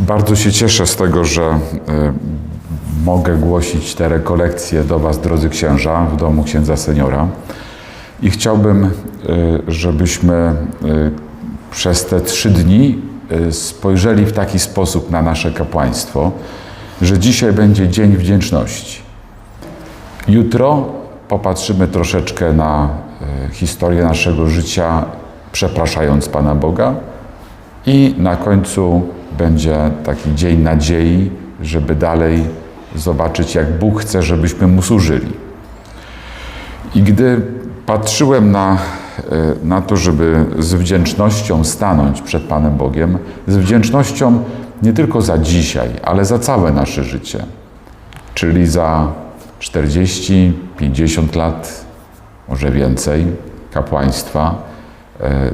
Bardzo się cieszę z tego, że e, mogę głosić te rekolekcje do Was, drodzy księża, w domu księdza seniora. I chciałbym, e, żebyśmy e, przez te trzy dni spojrzeli w taki sposób na nasze kapłaństwo, że dzisiaj będzie Dzień Wdzięczności. Jutro popatrzymy troszeczkę na historię naszego życia, przepraszając Pana Boga. I na końcu będzie taki dzień nadziei, żeby dalej zobaczyć, jak Bóg chce, żebyśmy Mu służyli. I gdy patrzyłem na, e, na to, żeby z wdzięcznością stanąć przed Panem Bogiem, z wdzięcznością nie tylko za dzisiaj, ale za całe nasze życie, czyli za 40, 50 lat, może więcej kapłaństwa,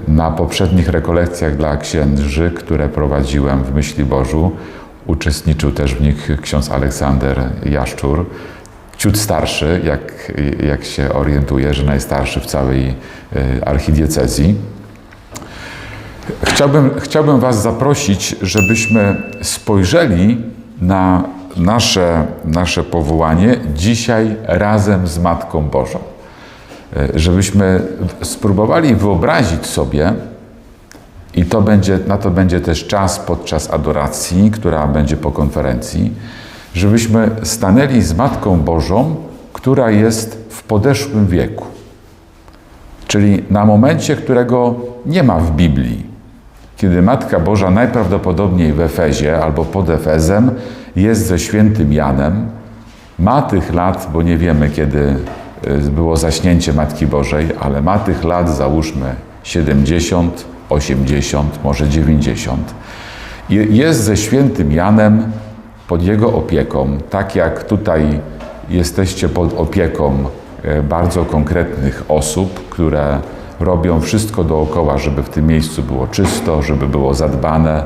na poprzednich rekolekcjach dla księży, które prowadziłem w Myśli Bożu, uczestniczył też w nich ksiądz Aleksander Jaszczur, ciut starszy, jak, jak się orientuję, że najstarszy w całej e, archidiecezji. Chciałbym, chciałbym Was zaprosić, żebyśmy spojrzeli na nasze, nasze powołanie dzisiaj razem z Matką Bożą żebyśmy spróbowali wyobrazić sobie, i to będzie, na to będzie też czas podczas adoracji, która będzie po konferencji, żebyśmy stanęli z Matką Bożą, która jest w podeszłym wieku. Czyli na momencie, którego nie ma w Biblii. Kiedy Matka Boża najprawdopodobniej w Efezie albo pod Efezem jest ze świętym Janem, ma tych lat, bo nie wiemy kiedy było zaśnięcie Matki Bożej, ale ma tych lat, załóżmy 70, 80, może 90. I jest ze świętym Janem pod jego opieką, tak jak tutaj jesteście pod opieką bardzo konkretnych osób, które robią wszystko dookoła, żeby w tym miejscu było czysto, żeby było zadbane,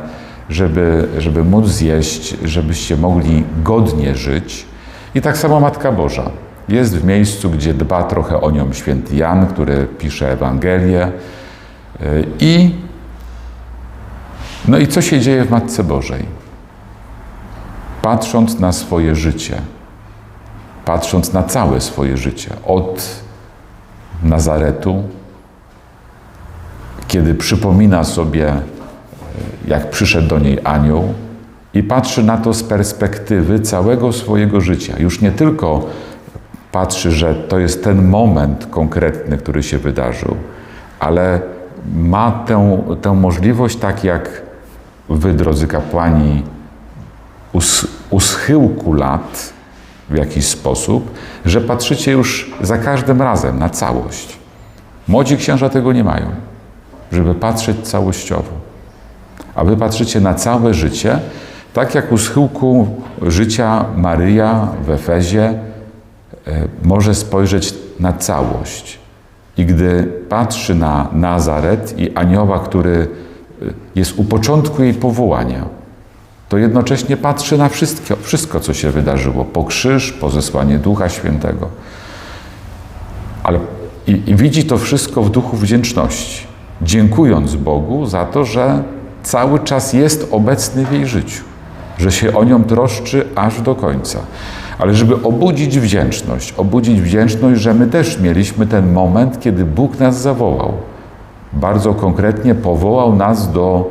żeby, żeby móc zjeść, żebyście mogli godnie żyć. I tak samo Matka Boża jest w miejscu, gdzie dba trochę o nią święty Jan, który pisze Ewangelię. I, no i co się dzieje w Matce Bożej? Patrząc na swoje życie, patrząc na całe swoje życie, od Nazaretu, kiedy przypomina sobie, jak przyszedł do niej anioł, i patrzy na to z perspektywy całego swojego życia. Już nie tylko patrzy, że to jest ten moment konkretny, który się wydarzył, ale ma tę, tę możliwość, tak jak wy, drodzy kapłani, u schyłku lat w jakiś sposób, że patrzycie już za każdym razem na całość. Młodzi księża tego nie mają, żeby patrzeć całościowo. A wy patrzycie na całe życie, tak jak u schyłku życia Maryja w Efezie, może spojrzeć na całość. I gdy patrzy na Nazaret i anioła, który jest u początku jej powołania, to jednocześnie patrzy na wszystko, wszystko co się wydarzyło, po krzyż, po zesłanie Ducha Świętego. Ale i, i widzi to wszystko w duchu wdzięczności, dziękując Bogu za to, że cały czas jest obecny w jej życiu, że się o nią troszczy aż do końca ale żeby obudzić wdzięczność, obudzić wdzięczność, że my też mieliśmy ten moment, kiedy Bóg nas zawołał. Bardzo konkretnie powołał nas do,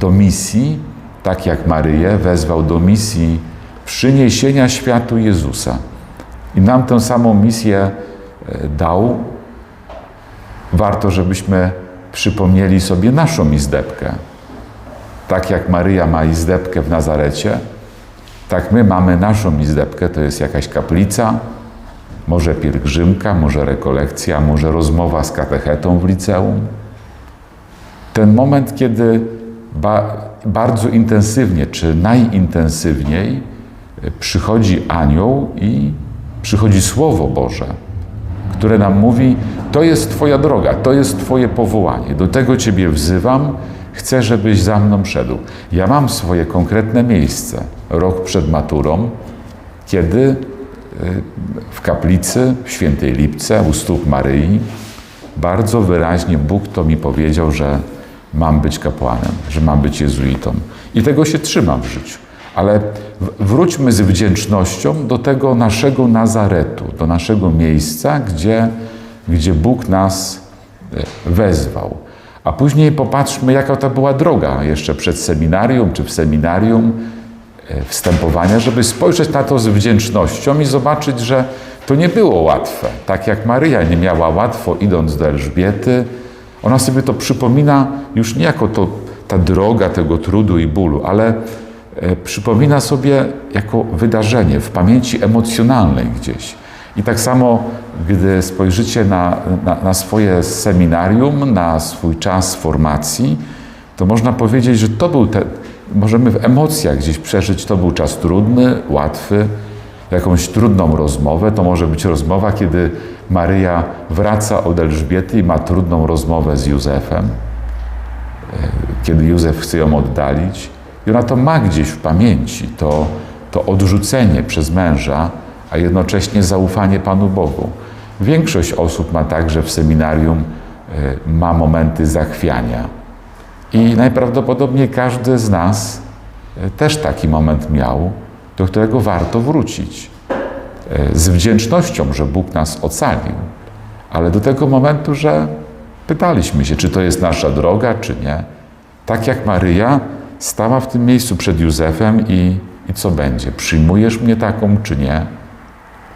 do misji, tak jak Maryję wezwał do misji przyniesienia światu Jezusa. I nam tę samą misję dał. Warto, żebyśmy przypomnieli sobie naszą izdebkę. Tak jak Maryja ma izdebkę w Nazarecie, tak my mamy naszą izdebkę, to jest jakaś kaplica, może pielgrzymka, może rekolekcja, może rozmowa z katechetą w liceum. Ten moment, kiedy ba bardzo intensywnie, czy najintensywniej przychodzi anioł i przychodzi Słowo Boże, które nam mówi: To jest Twoja droga, to jest Twoje powołanie, do tego Ciebie wzywam, chcę, żebyś za mną szedł. Ja mam swoje konkretne miejsce. Rok przed maturą, kiedy y, w kaplicy w Świętej Lipce u stóp Maryi bardzo wyraźnie Bóg to mi powiedział, że mam być kapłanem, że mam być jezuitą. I tego się trzymam w życiu. Ale wróćmy z wdzięcznością do tego naszego Nazaretu, do naszego miejsca, gdzie, gdzie Bóg nas e, wezwał. A później popatrzmy, jaka to była droga jeszcze przed seminarium czy w seminarium e, wstępowania, żeby spojrzeć na to z wdzięcznością i zobaczyć, że to nie było łatwe. Tak jak Maryja nie miała łatwo idąc do Elżbiety, ona sobie to przypomina już nie jako to, ta droga tego trudu i bólu, ale e, przypomina sobie jako wydarzenie w pamięci emocjonalnej gdzieś. I tak samo, gdy spojrzycie na, na, na swoje seminarium, na swój czas formacji, to można powiedzieć, że to był ten, możemy w emocjach gdzieś przeżyć, to był czas trudny, łatwy, jakąś trudną rozmowę. To może być rozmowa, kiedy Maryja wraca od Elżbiety i ma trudną rozmowę z Józefem, e, kiedy Józef chce ją oddalić. I ona to ma gdzieś w pamięci, to, to odrzucenie przez męża, a jednocześnie zaufanie Panu Bogu. Większość osób ma także w seminarium, e, ma momenty zachwiania. I najprawdopodobniej każdy z nas e, też taki moment miał, do którego warto wrócić. E, Z wdzięcznością, że Bóg nas ocalił, ale do tego momentu, że pytaliśmy się, czy to jest nasza droga, czy nie. Tak jak Maryja stała w tym miejscu przed Józefem i, i co będzie? Przyjmujesz mnie taką, czy nie?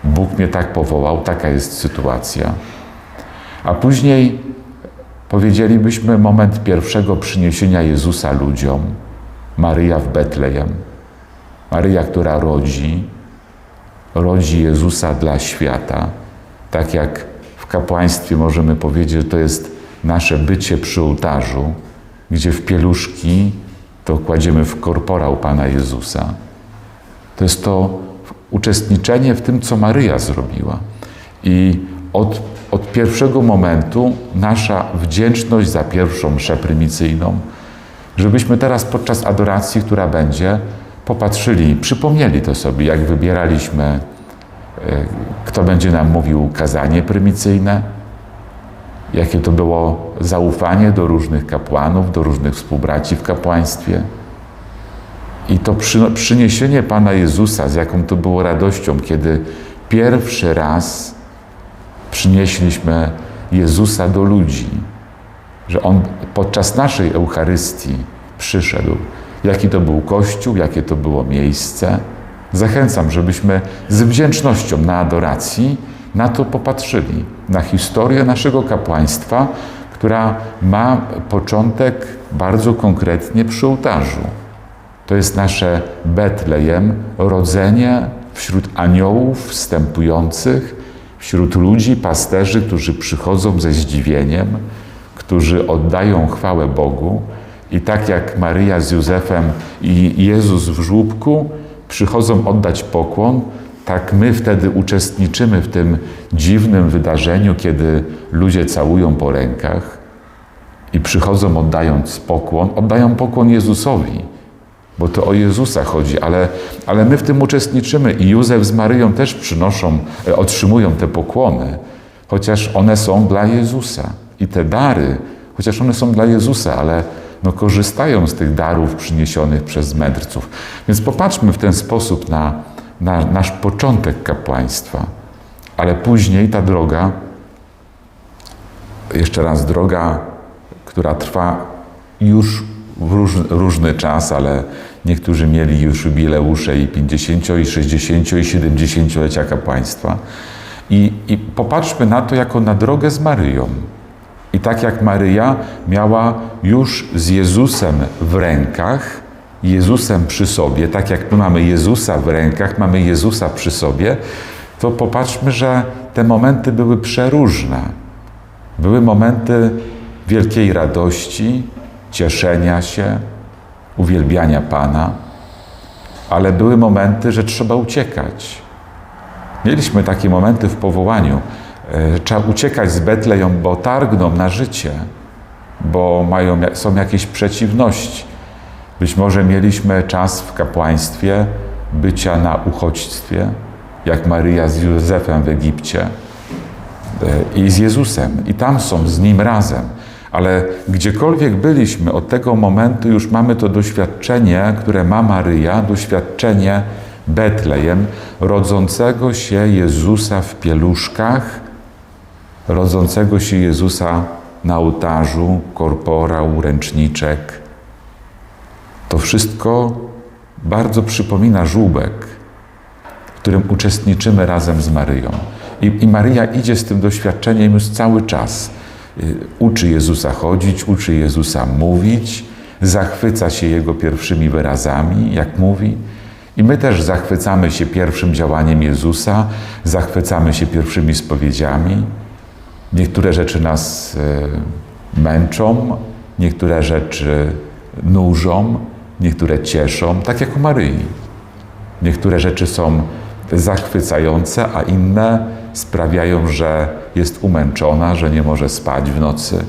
Bóg mnie tak powołał, taka jest sytuacja. A później powiedzielibyśmy moment pierwszego przyniesienia Jezusa ludziom. Maryja w Betlejem. Maryja, która rodzi, rodzi Jezusa dla świata. Tak jak w kapłaństwie możemy powiedzieć, to jest nasze bycie przy ołtarzu, gdzie w pieluszki to kładziemy w korporał Pana Jezusa. To jest to uczestniczenie w tym, co Maryja zrobiła. I od, od pierwszego momentu nasza wdzięczność za pierwszą mszę prymicyjną, żebyśmy teraz podczas adoracji, która będzie, popatrzyli, przypomnieli to sobie, jak wybieraliśmy, e, kto będzie nam mówił kazanie prymicyjne, jakie to było zaufanie do różnych kapłanów, do różnych współbraci w kapłaństwie. I to przy, przyniesienie Pana Jezusa, z jaką to było radością, kiedy pierwszy raz przynieśliśmy Jezusa do ludzi, że On podczas naszej Eucharystii przyszedł. Jaki to był Kościół, jakie to było miejsce. Zachęcam, żebyśmy z wdzięcznością na adoracji na to popatrzyli, na historię naszego kapłaństwa, która ma początek bardzo konkretnie przy ołtarzu. To jest nasze Betlejem, rodzenie wśród aniołów wstępujących, wśród ludzi, pasterzy, którzy przychodzą ze zdziwieniem, którzy oddają chwałę Bogu. I tak jak Maryja z Józefem i Jezus w żłóbku przychodzą oddać pokłon, tak my wtedy uczestniczymy w tym dziwnym wydarzeniu, kiedy ludzie całują po rękach i przychodzą oddając pokłon, oddają pokłon Jezusowi bo to o Jezusa chodzi, ale, ale my w tym uczestniczymy i Józef z Maryją też przynoszą, e, otrzymują te pokłony, chociaż one są dla Jezusa. I te dary, chociaż one są dla Jezusa, ale no, korzystają z tych darów przyniesionych przez mędrców. Więc popatrzmy w ten sposób na, na nasz początek kapłaństwa, ale później ta droga, jeszcze raz droga, która trwa już w róż, różny czas, ale niektórzy mieli już jubileusze i 50, i 60, i 70-lecia kapłaństwa. I, I popatrzmy na to jako na drogę z Maryją. I tak jak Maryja miała już z Jezusem w rękach, Jezusem przy sobie, tak jak my mamy Jezusa w rękach, mamy Jezusa przy sobie, to popatrzmy, że te momenty były przeróżne. Były momenty wielkiej radości, cieszenia się, uwielbiania Pana, ale były momenty, że trzeba uciekać. Mieliśmy takie momenty w powołaniu. E, Trzeba uciekać z Betlejem, bo targną na życie, bo mają, są jakieś przeciwności. Być może mieliśmy czas w kapłaństwie bycia na uchodźstwie, jak Maryja z Józefem w Egipcie e, i z Jezusem. I tam są z Nim razem. Ale gdziekolwiek byliśmy od tego momentu, już mamy to doświadczenie, które ma Maryja, doświadczenie Betlejem, rodzącego się Jezusa w pieluszkach, rodzącego się Jezusa na ołtarzu, korporał, ręczniczek. To wszystko bardzo przypomina żółbek, w którym uczestniczymy razem z Maryją. I, I, Maryja idzie z tym doświadczeniem już cały czas. Y, uczy Jezusa chodzić, uczy Jezusa mówić, zachwyca się Jego pierwszymi wyrazami, jak mówi. I my też zachwycamy się pierwszym działaniem Jezusa, zachwycamy się pierwszymi spowiedziami. Niektóre rzeczy nas y, męczą, niektóre rzeczy nużą, niektóre cieszą, tak jak u Maryi. Niektóre rzeczy są zachwycające, a inne sprawiają, że jest umęczona, że nie może spać w nocy.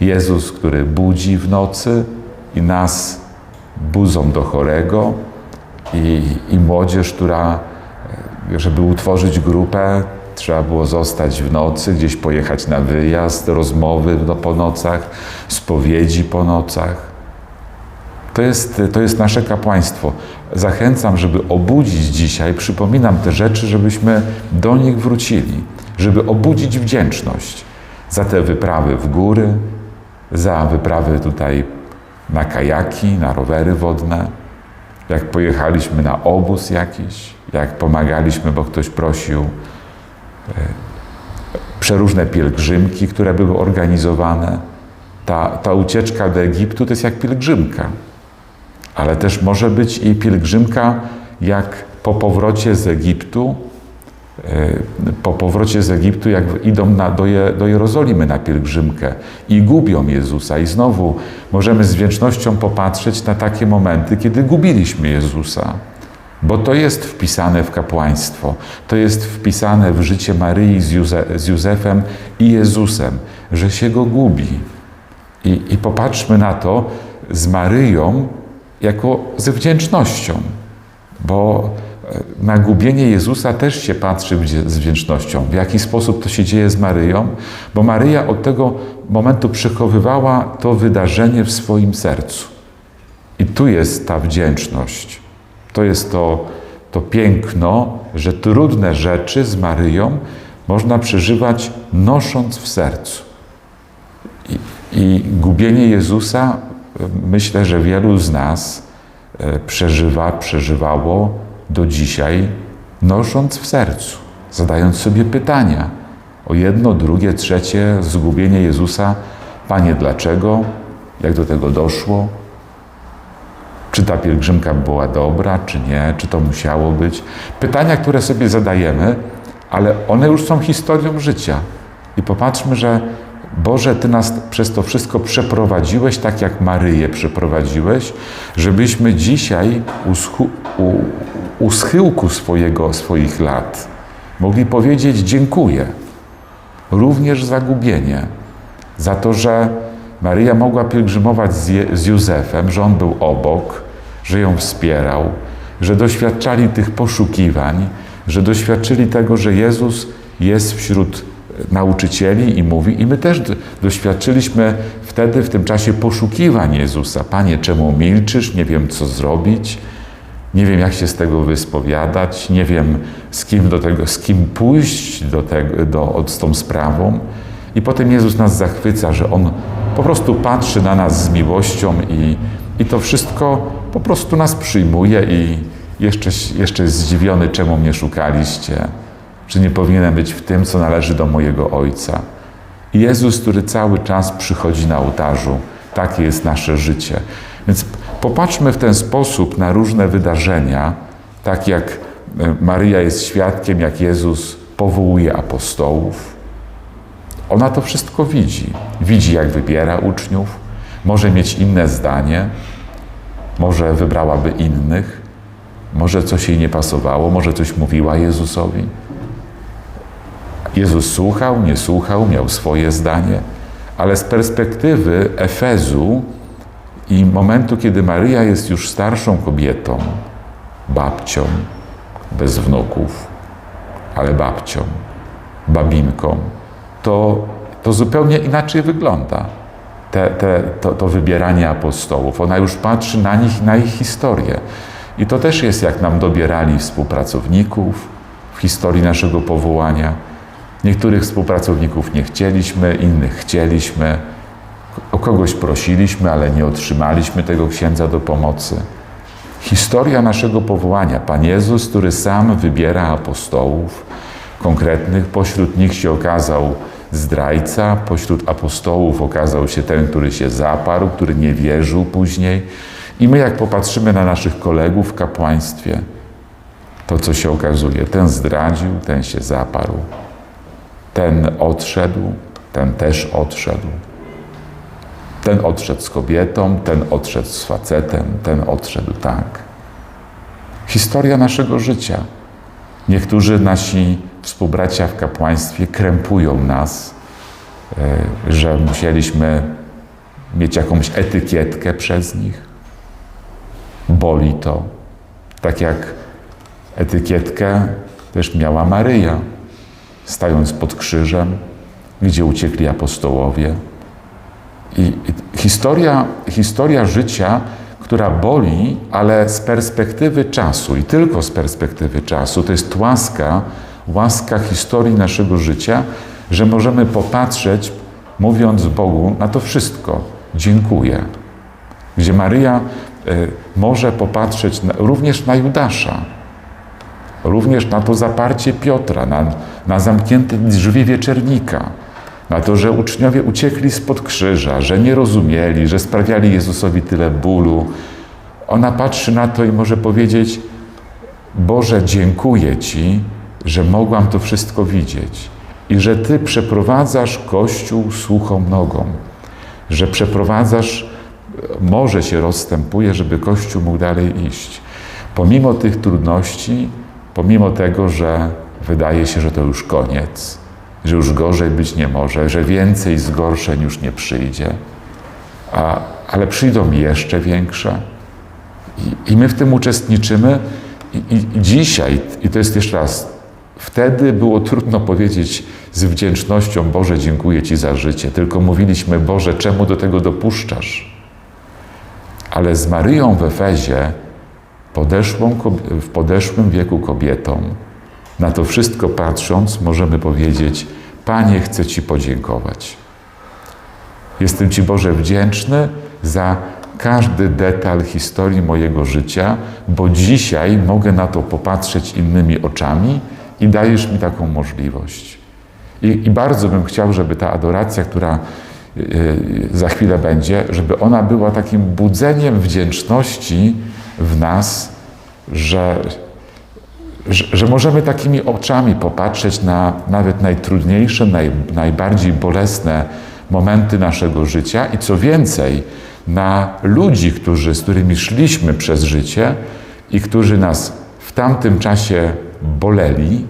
Jezus, który budzi w nocy i nas budzą do chorego, i, i młodzież, która, żeby utworzyć grupę, trzeba było zostać w nocy, gdzieś pojechać na wyjazd, rozmowy po nocach, spowiedzi po nocach. To jest, to jest nasze kapłaństwo. Zachęcam, żeby obudzić dzisiaj, przypominam te rzeczy, żebyśmy do nich wrócili, żeby obudzić wdzięczność za te wyprawy w góry, za wyprawy tutaj na kajaki, na rowery wodne, jak pojechaliśmy na obóz jakiś, jak pomagaliśmy, bo ktoś prosił, e, przeróżne pielgrzymki, które były organizowane. Ta, ta ucieczka do Egiptu to jest jak pielgrzymka ale też może być i pielgrzymka, jak po powrocie z Egiptu, e, po powrocie z Egiptu, jak idą na, do, Je, do Jerozolimy na pielgrzymkę i gubią Jezusa. I znowu możemy z wdzięcznością popatrzeć na takie momenty, kiedy gubiliśmy Jezusa. Bo to jest wpisane w kapłaństwo, to jest wpisane w życie Maryi z, z Józefem i Jezusem, że się go gubi. I, I popatrzmy na to z Maryją, jako ze wdzięcznością, bo e, na gubienie Jezusa też się patrzy z wdzięcznością. W jaki sposób to się dzieje z Maryją? Bo Maryja od tego momentu przechowywała to wydarzenie w swoim sercu. I tu jest ta wdzięczność. To jest to, to piękno, że trudne rzeczy z Maryją można przeżywać nosząc w sercu. I, i gubienie Jezusa myślę, że wielu z nas e, przeżywa, przeżywało do dzisiaj, nosząc w sercu, zadając sobie pytania o jedno, drugie, trzecie zgubienie Jezusa. Panie, dlaczego? Jak do tego doszło? Czy ta pielgrzymka była dobra, czy nie? Czy to musiało być? Pytania, które sobie zadajemy, ale one już są historią życia. I popatrzmy, że Boże, Ty nas przez to wszystko przeprowadziłeś, tak jak Maryję przeprowadziłeś, żebyśmy dzisiaj u, u, u schyłku swojego, swoich lat mogli powiedzieć dziękuję. Również za gubienie, za to, że Maryja mogła pielgrzymować z, Je, z Józefem, że on był obok, że ją wspierał, że doświadczali tych poszukiwań, że doświadczyli tego, że Jezus jest wśród nauczycieli i mówi, i my też doświadczyliśmy wtedy, w tym czasie poszukiwań Jezusa. Panie, czemu milczysz? Nie wiem, co zrobić. Nie wiem, jak się z tego wyspowiadać. Nie wiem, z kim, do tego, z kim pójść do tego, do, z tą sprawą. I potem Jezus nas zachwyca, że On po prostu patrzy na nas z miłością i, i to wszystko po prostu nas przyjmuje i jeszcze, jeszcze jest zdziwiony, czemu mnie szukaliście. Czy nie powinienem być w tym, co należy do mojego Ojca? Jezus, który cały czas przychodzi na ołtarzu, takie jest nasze życie. Więc popatrzmy w ten sposób na różne wydarzenia, tak jak e, Maryja jest świadkiem, jak Jezus powołuje apostołów. Ona to wszystko widzi. Widzi, jak wybiera uczniów, może mieć inne zdanie, może wybrałaby innych, może coś jej nie pasowało, może coś mówiła Jezusowi. Jezus słuchał, nie słuchał, miał swoje zdanie, ale z perspektywy Efezu i momentu, kiedy Maryja jest już starszą kobietą, babcią, bez wnuków, ale babcią, babinką, to, to zupełnie inaczej wygląda. te, te, to, to wybieranie apostołów. Ona już patrzy na nich, na ich historię. I to też jest, jak nam dobierali współpracowników w historii naszego powołania. Niektórych współpracowników nie chcieliśmy, innych chcieliśmy. O kogoś prosiliśmy, ale nie otrzymaliśmy tego księdza do pomocy. Historia naszego powołania. Pan Jezus, który sam wybiera apostołów konkretnych, pośród nich się okazał zdrajca, pośród apostołów okazał się ten, który się zaparł, który nie wierzył później. I my, jak popatrzymy na naszych kolegów w kapłaństwie, to co się okazuje, ten zdradził, ten się zaparł, ten odszedł, ten też odszedł. Ten odszedł z kobietą, ten odszedł z facetem, ten odszedł tak. Historia naszego życia. Niektórzy nasi współbracia w kapłaństwie krępują nas, e, że musieliśmy mieć jakąś etykietkę przez nich. Boli to. Tak jak etykietkę też miała Maryja, stając pod krzyżem, gdzie uciekli apostołowie. I, historia, historia życia, która boli, ale z perspektywy czasu i tylko z perspektywy czasu, to jest łaska, łaska historii naszego życia, że możemy popatrzeć, mówiąc Bogu, na to wszystko. Dziękuję. Gdzie Maryja y, może popatrzeć na, również na Judasza, również na to zaparcie Piotra, na, na zamknięte drzwi wieczernika, na to, że uczniowie uciekli spod krzyża, że nie rozumieli, że sprawiali Jezusowi tyle bólu. Ona patrzy na to i może powiedzieć: Boże, dziękuję Ci, że mogłam to wszystko widzieć i że Ty przeprowadzasz Kościół suchą nogą, że przeprowadzasz, morze się rozstępuje, żeby Kościół mógł dalej iść. Pomimo tych trudności, pomimo tego, że wydaje się, że to już koniec, że już gorzej być nie może, że więcej zgorszeń już nie przyjdzie, a, ale przyjdą jeszcze większe. I, I, my w tym uczestniczymy. I, I, dzisiaj, i to jest jeszcze raz, wtedy było trudno powiedzieć z wdzięcznością: Boże, dziękuję Ci za życie. Tylko mówiliśmy: Boże, czemu do tego dopuszczasz? Ale z Maryją w Efezie, podeszłą, w podeszłym wieku kobietą, na to wszystko patrząc, możemy powiedzieć: Panie, chcę Ci podziękować. Jestem Ci, Boże, wdzięczny za każdy detal historii mojego życia, bo dzisiaj mogę na to popatrzeć innymi oczami i dajesz mi taką możliwość. I, i bardzo bym chciał, żeby ta adoracja, która yy, za chwilę będzie, żeby ona była takim budzeniem wdzięczności w nas, że że, że, możemy takimi oczami popatrzeć na nawet najtrudniejsze, naj, najbardziej bolesne momenty naszego życia i co więcej, na ludzi, którzy, z którymi szliśmy przez życie i którzy nas w tamtym czasie boleli,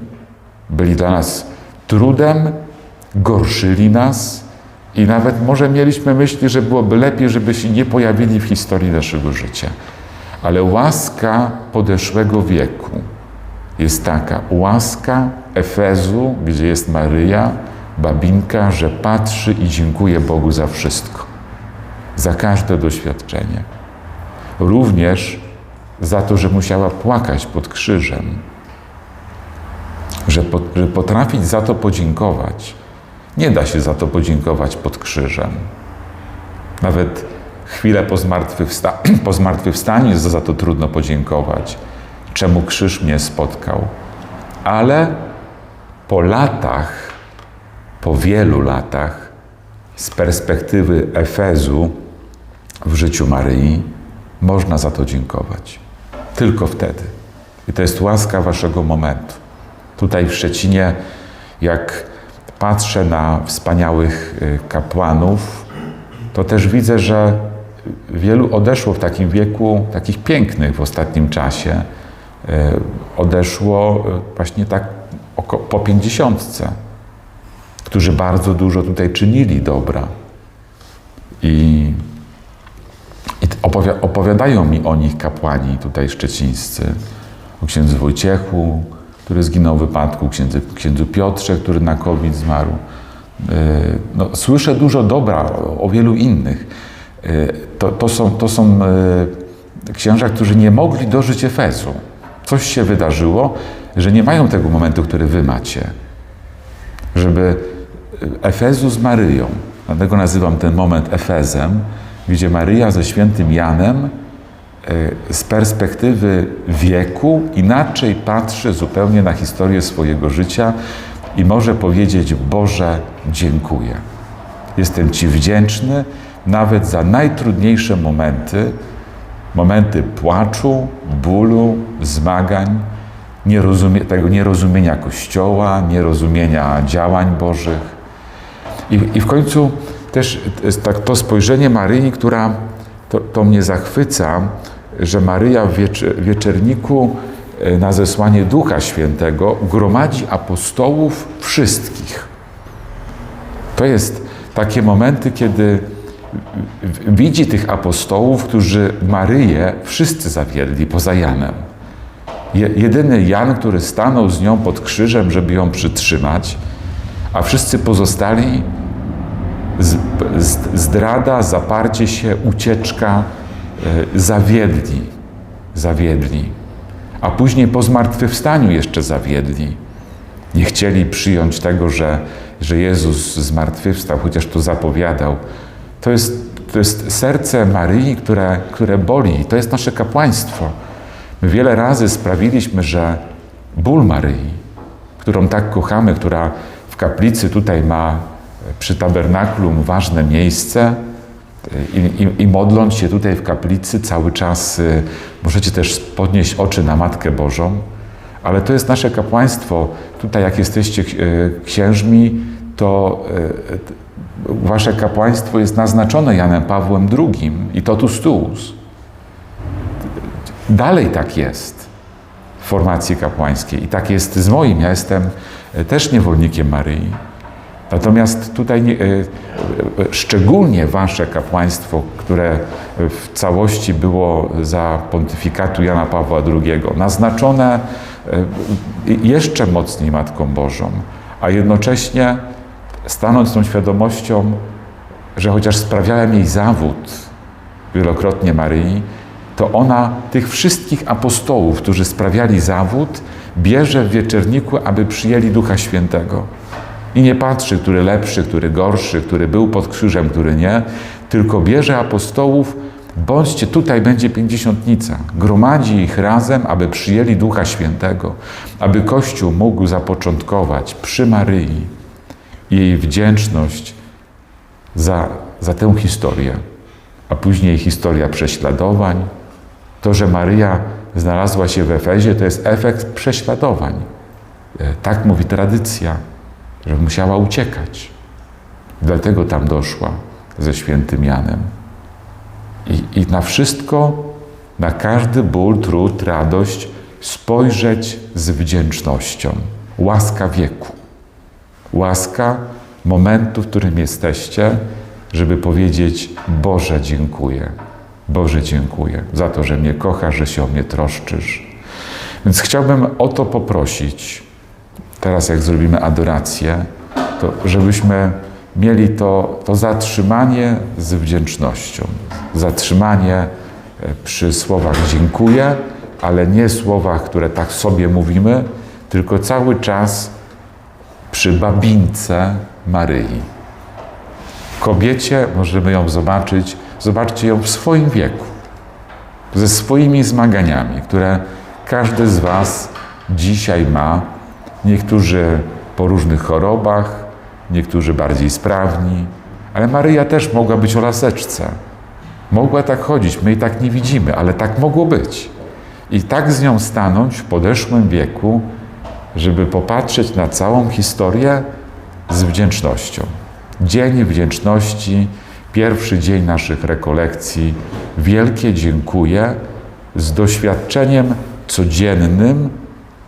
byli dla nas trudem, gorszyli nas i nawet może mieliśmy myśli, że byłoby lepiej, żeby się nie pojawili w historii naszego życia. Ale łaska podeszłego wieku, jest taka łaska Efezu, gdzie jest Maryja, babinka, że patrzy i dziękuję Bogu za wszystko, za każde doświadczenie. Również za to, że musiała płakać pod krzyżem, że, że potrafić za to podziękować. Nie da się za to podziękować pod krzyżem. Nawet chwilę po, zmartwychwsta po zmartwychwstaniu za to trudno podziękować czemu krzyż mnie spotkał. Ale po latach, po wielu latach, z perspektywy Efezu w życiu Maryi, można za to dziękować. Tylko wtedy. I to jest łaska waszego momentu. Tutaj w Szczecinie, jak patrzę na wspaniałych y, kapłanów, to też widzę, że wielu odeszło w takim wieku, takich pięknych w ostatnim czasie, E, odeszło e, właśnie tak po pięćdziesiątce, którzy bardzo dużo tutaj czynili dobra. I, i opowiadają mi o nich kapłani tutaj szczecińscy. O księdzu Wojciechu, który zginął w wypadku, księdzu, księdzu Piotrze, który na COVID zmarł. no, słyszę dużo dobra o wielu innych. Y, To, to są, to są y, księża, którzy nie mogli dożyć Efezu. Coś się wydarzyło, że nie mają tego momentu, który wy macie. Żeby Efezu z Maryją, dlatego nazywam ten moment Efezem, gdzie Maryja ze świętym Janem z perspektywy wieku inaczej patrzy zupełnie na historię swojego życia i może powiedzieć: Boże, dziękuję. Jestem Ci wdzięczny nawet za najtrudniejsze momenty, momenty płaczu, bólu, zmagań, nierozumie, tego nierozumienia Kościoła, nierozumienia działań Bożych. I, i w końcu też tak to spojrzenie Maryi, która to, to mnie zachwyca, że Maryja w wiecz, wieczerniku e, na zesłanie Ducha Świętego gromadzi apostołów wszystkich. To jest takie momenty, kiedy widzi tych apostołów, którzy Maryję wszyscy zawiedli poza Janem. Je, jedyny Jan, który stanął z nią pod krzyżem, żeby ją przytrzymać, a wszyscy pozostali z, z, zdrada, zaparcie się, ucieczka e, zawiedli. Zawiedli. A później po zmartwychwstaniu jeszcze zawiedli. Nie chcieli przyjąć tego, że, że Jezus zmartwychwstał, chociaż to zapowiadał. To jest, to jest serce Maryi, które, które boli. To jest nasze kapłaństwo. My wiele razy sprawiliśmy, że ból Maryi, którą tak kochamy, która w kaplicy tutaj ma przy tabernaklum ważne miejsce i, i, i modląc się tutaj w kaplicy cały czas y, możecie też podnieść oczy na Matkę Bożą, ale to jest nasze kapłaństwo. Tutaj jak jesteście księżmi, to wasze kapłaństwo jest naznaczone Janem Pawłem II i totus tuus. Dalej tak jest w formacji kapłańskiej i tak jest z moim. Ja jestem też niewolnikiem Maryi. Natomiast tutaj nie, szczególnie wasze kapłaństwo, które w całości było za pontyfikatu Jana Pawła II, naznaczone jeszcze mocniej Matką Bożą, a jednocześnie stanąć z tą świadomością, że chociaż sprawiałem jej zawód wielokrotnie Maryi, to ona tych wszystkich apostołów, którzy sprawiali zawód, bierze w wieczerniku, aby przyjęli Ducha Świętego. I nie patrzy, który lepszy, który gorszy, który był pod krzyżem, który nie, tylko bierze apostołów, bądźcie tutaj, będzie pięćdziesiątnica. Gromadzi ich razem, aby przyjęli Ducha Świętego, aby Kościół mógł zapoczątkować przy Maryi jej wdzięczność za, za tę historię, a później historia prześladowań. To, że Maryja znalazła się w Efezie, to jest efekt prześladowań. Tak mówi tradycja że musiała uciekać. Dlatego tam doszła ze świętym Janem. I, I na wszystko, na każdy ból, trud, radość spojrzeć z wdzięcznością. Łaska wieku. Łaska momentu, w którym jesteście, żeby powiedzieć: Boże, dziękuję. Boże, dziękuję za to, że mnie kochasz, że się o mnie troszczysz. Więc chciałbym o to poprosić teraz jak zrobimy adorację, to żebyśmy mieli to, to zatrzymanie z wdzięcznością. Zatrzymanie e, przy słowach dziękuję, ale nie słowach, które tak sobie mówimy, tylko cały czas przy babince Maryi. Kobiecie możemy ją zobaczyć, zobaczcie ją w swoim wieku, ze swoimi zmaganiami, które każdy z Was dzisiaj ma Niektórzy po różnych chorobach, niektórzy bardziej sprawni, ale Maryja też mogła być o laseczce. Mogła tak chodzić, my jej tak nie widzimy, ale tak mogło być. I tak z nią stanąć w podeszłym wieku, żeby popatrzeć na całą historię z wdzięcznością. Dzień wdzięczności, pierwszy dzień naszych rekolekcji. Wielkie dziękuję z doświadczeniem codziennym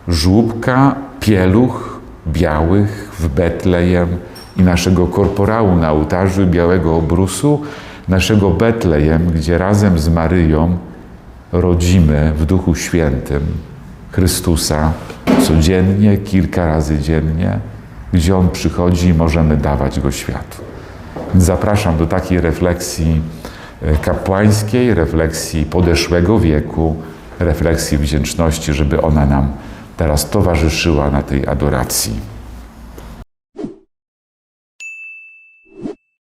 żłóbka pieluch białych w Betlejem i naszego korporału na ołtarzu białego obrusu, naszego Betlejem, gdzie razem z Maryją rodzimy w Duchu Świętym Chrystusa codziennie, kilka razy dziennie, gdzie On przychodzi i możemy dawać Go światu. Zapraszam do takiej refleksji e, kapłańskiej, refleksji podeszłego wieku, refleksji wdzięczności, żeby ona nam teraz towarzyszyła na tej adoracji.